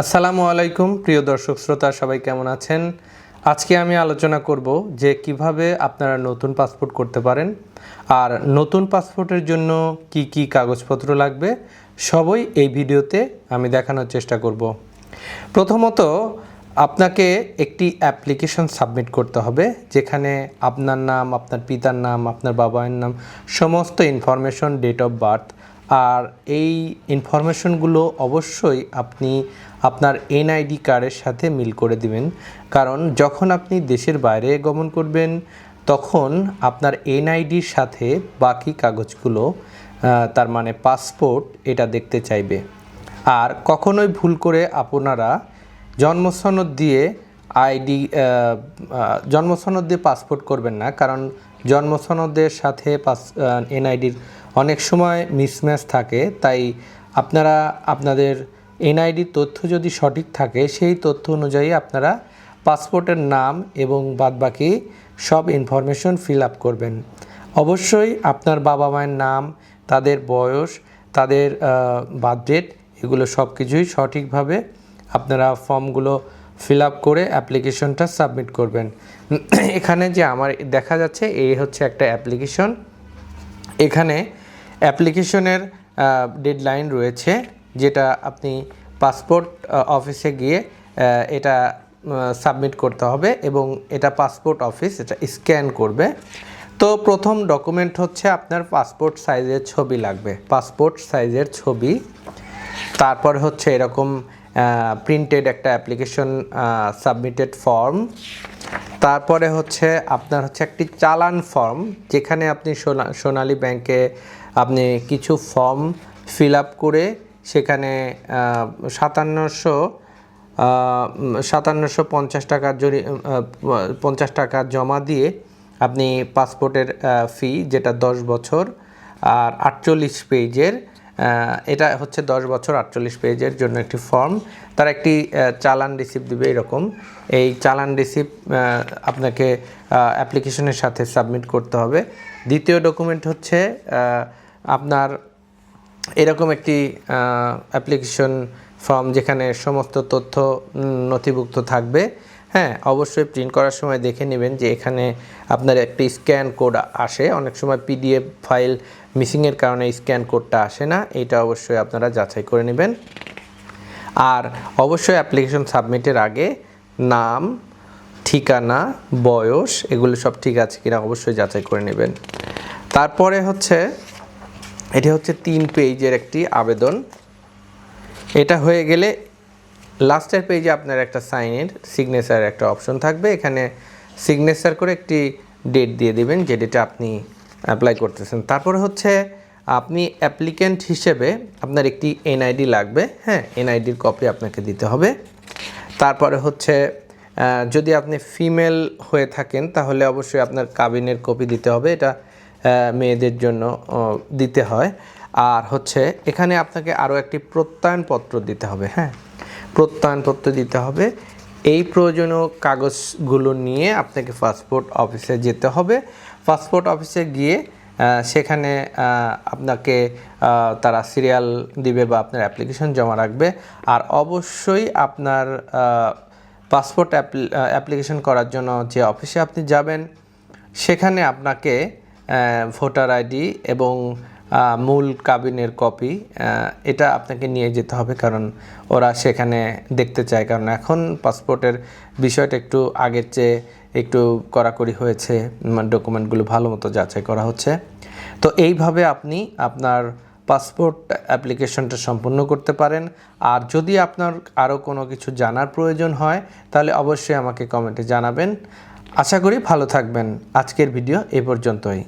আসসালামু আলাইকুম, প্রিয় দর্শক শ্রোতা, সবাই কেমন আছেন? আজকে আমি আলোচনা করব যে কীভাবে আপনারা নতুন পাসপোর্ট করতে পারেন আর নতুন পাসপোর্টের জন্য কি কি কাগজপত্র লাগবে, সবই এই ভিডিওতে আমি দেখানোর চেষ্টা করব। প্রথমত, আপনাকে একটি অ্যাপ্লিকেশন সাবমিট করতে হবে, যেখানে আপনার নাম, আপনার পিতার নাম, আপনার বাবার নাম, সমস্ত ইনফরমেশন, ডেট অফ বার্থ আর এই ইনফরমেশনগুলো অবশ্যই আপনি আপনার এনআইডি কার্ডের সাথে মিল করে দিবেন। কারণ যখন আপনি দেশের বাইরে গমন করবেন, তখন আপনার এনআইডির সাথে বাকি কাগজগুলো তার মানে পাসপোর্ট, এটা দেখতে চাইবে। আর কখনোই ভুল করে আপনারা জন্মসনদ দিয়ে আইডি জন্মসনদ দিয়ে পাসপোর্ট করবেন না, কারণ জন্মসনদের সাথে পাস এনআইডির অনেক সময় মিসম্যাচ থাকে। তাই আপনারা আপনাদের এনআইডির তথ্য যদি সঠিক থাকে, সেই তথ্য অনুযায়ী আপনারা পাসপোর্টের নাম এবং বাদবাকি সব ইনফরমেশন ফিল আপ করবেন। অবশ্যই আপনার বাবা মায়ের নাম, তাদের বয়স, তাদের বার্থডেট এগুলো সব কিছুই সঠিকভাবে আপনারা ফর্মগুলো ফিল আপ করে অ্যাপ্লিকেশনটা সাবমিট করবেন। এখানে যে আমার দেখা যাচ্ছে, এই হচ্ছে একটা অ্যাপ্লিকেশন এখানে অ্যাপ্লিকেশনের ডেডলাইন রয়েছে, যেটা আপনি পাসপোর্ট অফিসে গিয়ে এটা সাবমিট করতে হবে এবং এটা পাসপোর্ট অফিস এটা স্ক্যান করবে। তো প্রথম ডকুমেন্ট হচ্ছে আপনার পাসপোর্ট সাইজের ছবি লাগবে পাসপোর্ট সাইজের ছবি। তারপর হচ্ছে এরকম প্রিন্টেড একটা অ্যাপ্লিকেশন সাবমিটেড ফর্ম তারপরে হচ্ছে আপনার হচ্ছে একটি চালান ফর্ম যেখানে আপনি সোনা, সোনালী ব্যাংকে আপনি কিছু ফর্ম ফিল আপ করে সেখানে সাতান্নশো সাতান্নশো পঞ্চাশ টাকার জরি পঞ্চাশ টাকা জমা দিয়ে আপনি পাসপোর্টের ফি যেটা দশ বছর, আর আটচল্লিশ পেজের এটা হচ্ছে দশ বছর আটচল্লিশ পেজের জন্য একটি ফর্ম। তার একটি চালান রিসিপ্ট দিবে এরকম। এই চালান রিসিপ্ট আপনাকে অ্যাপ্লিকেশনের সাথে সাবমিট করতে হবে। দ্বিতীয় ডকুমেন্ট হচ্ছে আপনার এরকম একটি অ্যাপ্লিকেশন ফর্ম যেখানে সমস্ত তথ্য নথিভুক্ত থাকবে। হ্যাঁ অবশ্যই প্রিন্ট করার সময় দেখে নেবেন যে এখানে আপনার একটি স্ক্যান কোড আসে। অনেক সময় পিডিএফ ফাইল মিসিংয়ের কারণে স্ক্যান কোডটা আসে না, এটা অবশ্যই আপনারা যাচাই করে নেবেন। আর অবশ্যই অ্যাপ্লিকেশন সাবমিটের আগে নাম, ঠিকানা, বয়স, এগুলো সব ঠিক আছে কিনা অবশ্যই যাচাই করে নেবেন। তারপরে হচ্ছে, এটি হচ্ছে তিন পেজের একটি আবেদন। এটা হয়ে গেলে লাস্টের পেজে আপনার একটা সাইনের সিগনেচার একটা অপশন থাকবে। এখানে সিগনেচার করে একটি ডেট দিয়ে দেবেন, যে ডেটে আপনি অ্যাপ্লাই করতেছেন। তারপরে হচ্ছে আপনি অ্যাপ্লিক্যান্ট হিসেবে আপনার একটি এনআইডি লাগবে হ্যাঁ? এনআইডির কপি আপনাকে দিতে হবে। তারপরে হচ্ছে যদি আপনি ফিমেল হয়ে থাকেন, তাহলে অবশ্যই আপনার কাবিনের কপি দিতে হবে। এটা মেয়েদের জন্য দিতে হয়। আর হচ্ছে, এখানে আপনাকে আরও একটি প্রত্যয়নপত্র দিতে হবে হ্যাঁ? প্রত্যয়নপত্র দিতে হবে। এই প্রয়োজনীয় কাগজগুলো নিয়ে আপনাকে পাসপোর্ট অফিসে যেতে হবে। পাসপোর্ট অফিসে গিয়ে সেখানে আপনাকে তারা সিরিয়াল দিবে বা আপনার অ্যাপ্লিকেশন জমা রাখবে। আর অবশ্যই আপনার পাসপোর্ট অ্যাপ্লিকেশন করার জন্য যে অফিসে আপনি যাবেন, সেখানে আপনাকে ভোটার আইডি এবং মূল কাবিনের কপি এটা আপনাকে নিয়ে যেতে হবে কারণ ওরা সেখানে দেখতে চায়। কারণ এখন পাসপোর্টের বিষয়টা একটু আগের চেয়ে একটু কড়াকড়ি হয়েছে ডকুমেন্টগুলো ভালো মতো যাচাই করা হচ্ছে। তো এইভাবে আপনি আপনার পাসপোর্ট অ্যাপ্লিকেশনটা সম্পূর্ণ করতে পারেন। আর যদি আপনার আরও কোনো কিছু জানার প্রয়োজন হয়, তাহলে অবশ্যই আমাকে কমেন্টে জানাবেন। আশা করি ভালো থাকবেন। আজকের ভিডিও এ পর্যন্তই।